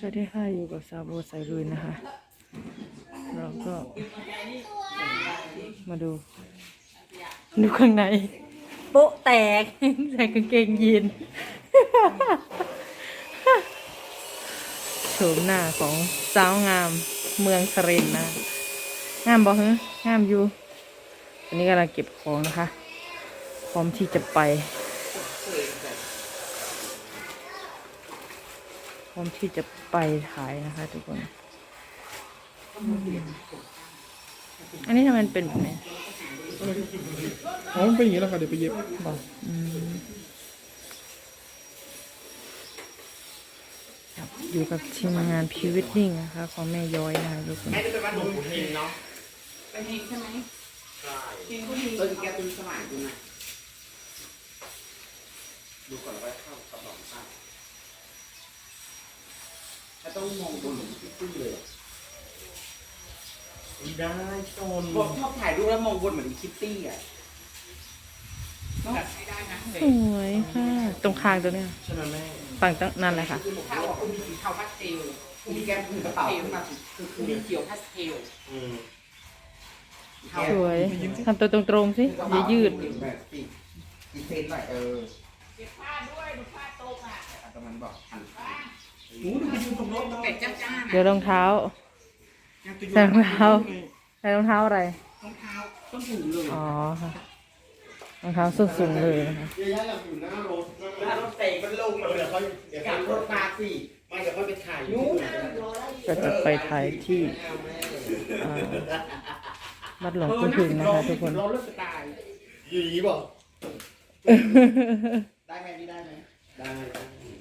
สวัสดีค่ะอยู่กับซาโบไซรุยนะคะ เราก็ มาดู ดูข้างใน โป๊ะแตก ใส่กางเกงยีนโฉมหน้าของสาวงามเมืองสรินนะ งามบ่ฮะงามอยู่ อันนี้กำลังเก็บของนะคะ พร้อมที่จะไป ร้อมที่จะไปถ่ายนะคะ ทุกคน อันนี้ทำไมมันเป็นแบบนี้อ๋อมันเป็นอย่างนี้แล้วค่ะเดี๋ยวไปเย็บบอกอืมครับอยู่กับทีมงานพรีเวดดิ้งนะคะ ของแม่ย้อยนะคะทุกคน แม่จะไปบ้านหลวงปู่เฮงเนาะไปเฮงใช่ไหมใช่เฮงก็เฮงเออแกเป็นสมัยดูนะดูก่อนว่าเข้ากับหลองข้าวถ้า ต้องมองบนหลวงพี่ขึ้นเลยอะไม่ได้จนบอกชอบถ่ายรูปแล้วมองบนเหมือนคิตตี้อะจัดไม่ได้นะสวยค่ะ ตรงคางตัวเนี้ยใช่ไหมแม่ฝั่งตรงนั่นเลยค่ะ ถ้าออกคุณมีสีเทาพาสเทลมีแกถือกระเป๋าขึ้นมาสิคือคุณมีเขียวพาสเทลอืมสวยทำตัวตรงๆสิอย่ายืด แบบสิกินเซนหน่อยเออเก็บผ้าด้วยดูผ้าโต๊ะอะอาตมันบอกหัน เป็ดจ้าจ้าเดี๋ยวรองเท้า ใส่รองเท้า ใส่รองเท้าอะไร รองเท้าต้นหูเลย อ๋อค่ะ รองเท้าส้นสูงเลยนะคะยายาอยากอยู่หน้ารถแล้วรถเตะมันลงมาเดี๋ยวเขาเดี๋ยวกลับรถมาสิไม่เดี๋ยวเขาไปถ่ายอยู่ก็จะไปถ่ายที่อ่าวัดหลวงปู่ถึงนะคะทุกคนรถเลือดสไตล์อยู่อย่างนี้บอกได้ไหมนี่ได้ไหมได้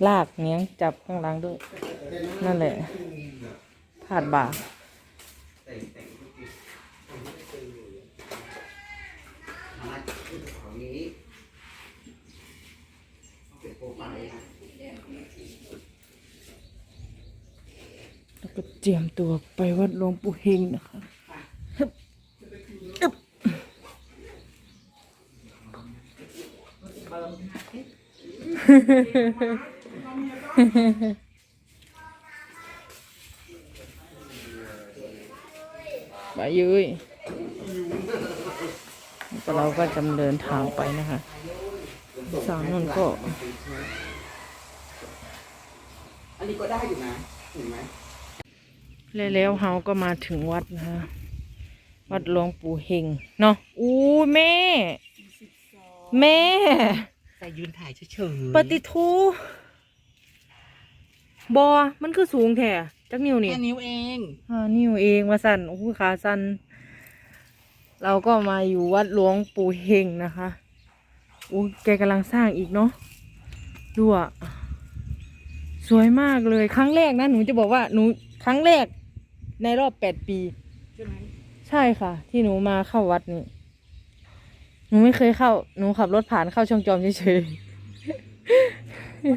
ลากเนี้ยงจับข้างหล่างด้วย นั่นแหละผาดบ่าแล้วก็เตรียมตัวไปวัดหลวงปู่เฮงนะคะฮึบอึ๊บไป ยุ้ยแล้วเราก็จำเดินทางไปนะคะสาวนุ่นก็ อันนี้ก็ได้อยู่นะเห็นไหมแล้วเฮาก็มาถึงวัดนะคะวัดหลวงปู่เฮงเนาะอู้แม่ แม่ แต่ยืนถ่ายเฉยปฏิทูบอมันคือสูงแท้ จักนิ้วนี่แค่นิ้วเองอ่านิ้วเองว่าสั่นโอ้โหขาสั่นเราก็มาอยู่วัดหลวงปู่เฮงนะคะอู้แกกำลังสร้างอีกเนาะดูอะสวยมากเลยครั้งแรกนะ หนูจะบอกว่าหนูครั้งแรกในรอบแปดปี ใช่ไหมใช่ค่ะ ที่หนูมาเข้าวัดนี่หนูไม่เคยเข้า หนูขับรถผ่านเข้าช่องจอมเฉย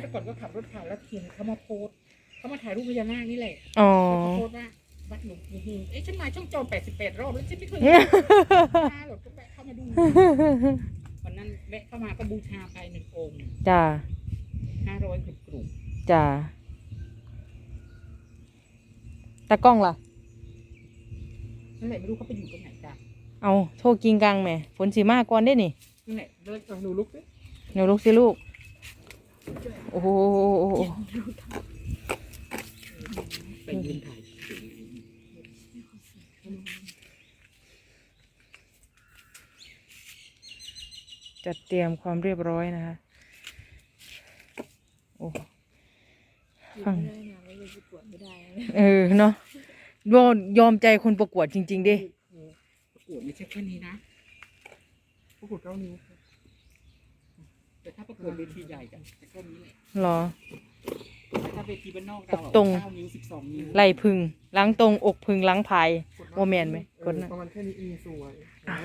แต่ก่อนก็ขับรถผ่านแล้วเห็นเขามาโพสต์ เขามาถ่ายรูปพญานาคนี่แหละๆอ๋อเขาโพสต์ว่าวัดหลวงปู่เฮงเอ๊ะฉันมาช่องจอม88รอบแล้วฉันไม่เคยเห็นมาหรอกก็แวะเข้ามาดูวันนั้นแวะเข้ามาก็บูชาไปหนึ่งองค์จ้าห้าร้อยกรุบกรุบจ้าตากล้องล่ะนั่นแหละไม่รู้เขาไปอยู่ตรงไหนจ้ะเอาโทษกิงกังแหม่ฝนสีมากก่อนได้นี่นั่นแหละเดินลองดูลุกดิหนูลูกสิลูก โอ้โห ไปยืนถ่ายจัดเตรียมความเรียบร้อยนะคะ โอ้ฟังเออเนาะยอมยอมใจคนประกวดจริง ๆ ดิ ประกวดไม่ใช่แค่นี้นะ ประกวดเก้านิ้วครับแต่ถ้าประกวดเวทีใหญ่จะจะแค่นี้แหละเหรอแต่ ถ้าเวทีบ้านนอกเราตรง เก้านิ้วสิบสองนิ้วไหลพึงล้างตรงอกพึงล้างพายโมเมนไหมกดนะประมาณแค่นี้เองสวย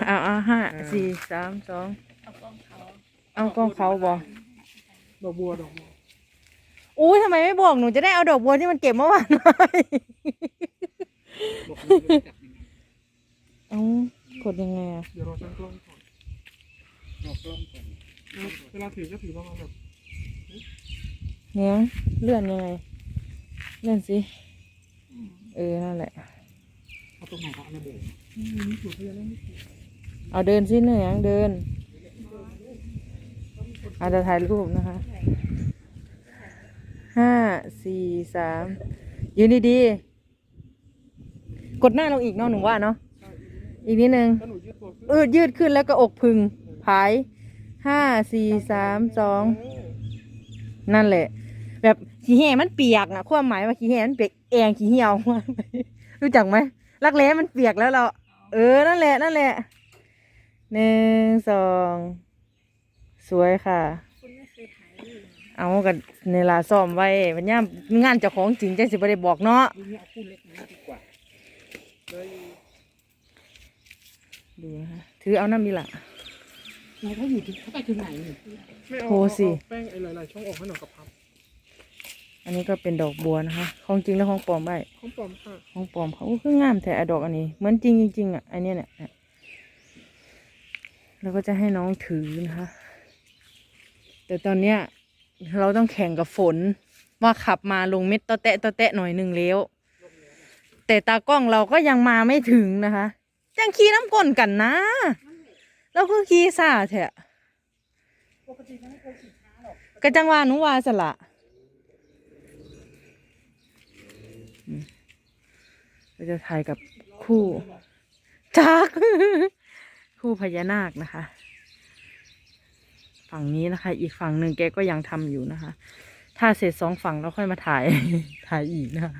เอาเอาห้าสี่สามสองเอากล้องเขาบอดอกบัวดอกบัวอุ้ยทำไมไม่บอกหนูจะได้เอาดอกบัวที่มันเก็บเมื่อวานมาบอกเลยว่าจับยังไงเอ้ากดยังไงอะเดี๋ยวเราช่างกล้องก่อนบอกกล้องก่อนเวลาถือก็ถือประมาณแบบ เนี้ยเลื่อนยังไงนั่นสิ เออ นั่นแหละ เอาตรงไหนเอาในโบสถ์นี่ถูกเพื่อนแล้วนี่ถูกเอาเดินสิเหนื่อยยังเดิน อาจจะถ่ายรูปนะคะ ห้า สี่สาม ยืนดีๆ กดหน้าลงอีกเนาะหนูว่าเนาะ อีกนิดนึงถ้าหนูยืดตัวขึ้นอืดยืดขึ้นแล้วก็อกพึง ผาย ห้า สี่สาม สอง นั่นแหละ แบบขี้แห่มันเปียกอะความหมายว่าขี้แห่มันเปียกแองขี้เหี่ยวมากรู้จักไหมรักแร้มันเปียกแล้วเรา เออนั่นแหละนั่นแหละหนึ่งสองสวยค่ะ คุณไม่เคยถ่ายรูปเอากันในลาซ้อมไว้วันย่ามงานเจ้าของจริงจังสิบ่ได้บอกเนาะรุ่นนี้เอาคู่เล็กนี้ดีกว่าเลยดูนะคะถือเอาน้ำมีละไหนเขาอยู่ถึงเขาไปถึงไหนนี่ไม่เอาโพสิ เอาแป้งไอ้หลายๆช่องออกให้หน่อยกับพับ อันนี้ก็เป็นดอกบัวนะคะ ของจริงแล้วของปลอมไว้ข้าวปลอมค่ะของปลอมเขาคืองามแต่อะดอกอันนี้ เหมือนจริงจริงๆอะอันเนี้ยเนี่ยอะแล้วก็จะให้น้องถือนะคะ แต่ตอนเนี้ยเราต้องแข่งกับฝนว่าขับมาลงเม็ดตอแตะตอแตะหน่อยหนึ่งแล้ว แต่ตากล้องเราก็ยังมาไม่ถึงนะคะยังขี่น้ำก้นกันนะแล้วคือขี่ซาแท้ปกติเขาไม่เคยขี่ช้าหรอกก็จังว่าหนุว่าสละอืม เราจะถ่ายกับคู่จักคู่พญานาคนะคะ ฝั่งนี้นะคะ อีกฝั่งหนึ่งแกก็ยังทำอยู่นะคะ ถ้าเสร็จสองฝั่งเราค่อยมาถ่ายถ่ายอีกนะคะ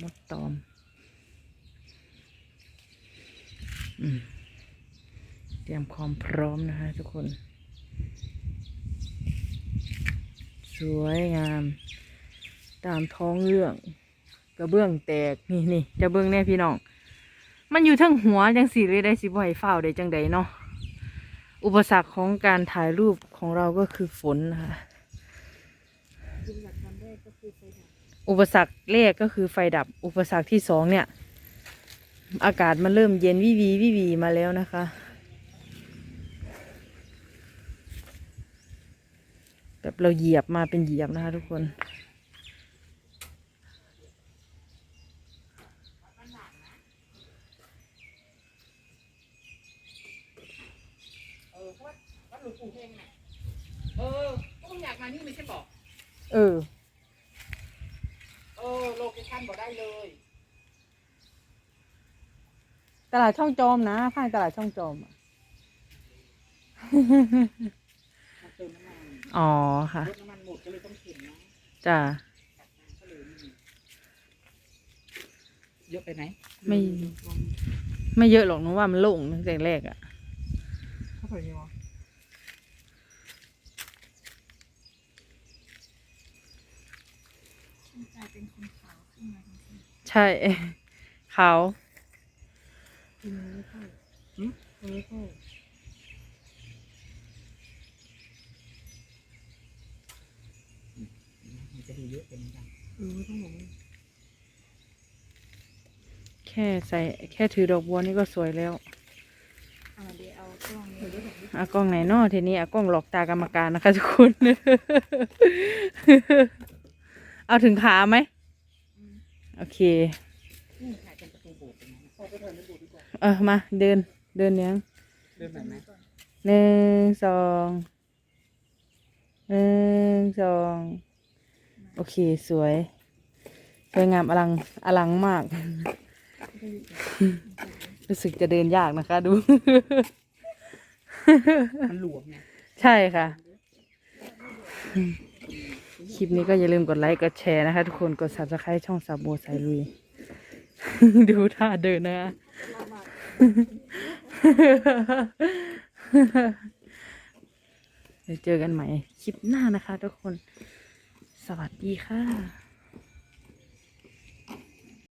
มดตอมเตรียมความพร้อมนะคะทุกคน สวยงาม ตามท้องเรื่องกระเบื้องแตกนี่นี่จะเบื้องแน่พี่น้อง มันอยู่ทั้งหัวจังสีเลยได้สิบ่ให้ฝ้าได้จังใดเนาะอุปสรรคของการถ่ายรูปของเราก็คือฝนนะคะดูหลักการแรกก็คือไฟดับอุปสรรคแรกก็คือไฟดับ อุปสรรคที่สองเนี่ย อากาศมันเริ่มเย็นวิวีวิวีมาแล้วนะคะแบบเราเหยียบมาเป็นเหยียบนะคะทุกคน เออเพราะว่าวัดหลวงปู่เฮงน่ะเออก็มึงอยากมานี่ไม่ใช่บอก เออ เออ โลเคชั่นบอกได้เลยตลาดช่องจอมนะข้างตลาดช่องจอมอะมันเติมน้ำมันอ๋อค่ะรถน้ำมันหมดก็เลยต้องเข็นนะจ้าตัดน้ำก็เลยไม่มีเยอะไปไหมไม่ ไม่เยอะหรอกนะว่ามันโล่งตั้งแต่แรกอะ เข้าไปไงวะ กลายเป็นคนขาวขึ้นมาจริง ใช่เขาทีนี้ไม่เข้าหืมตรงนี้เข้ามันจะดูเยอะไปเหมือนกันเออต้องบอกว่าแค่ใส่แค่ถือดอกบัวนี่ก็สวยแล้วอ่าเดี๋ยวเอากล้องนี้อากล้องไหนนอทีนี้อากล้องหลอกตากรรมการนะคะทุกคน เอาถึงขาไหม โอเคนี่ถ่ายเป็นประตูโบสถ์เป็นไงนะเข้าไปถ่ายในโบสถ์ดีกว่าเออมาเดินเดินเนี้ยงเดินแบบไหนหนึ่งสองหนึ่งสองโอเคสวย สวยงามอลังอลังมาก รู้สึกจะเดินยากนะคะ ดู มันหลวมไงใช่ค่ะ คลิปนี้ก็อย่าลืมกดไลค์กดแชร์นะคะทุกคนกด subscribe ช่องสาโบสายลุย ดูท่าเดินนะคะ เดี๋ยวเจอกันใหม่คลิปหน้านะคะทุกคน สวัสดีค่ะ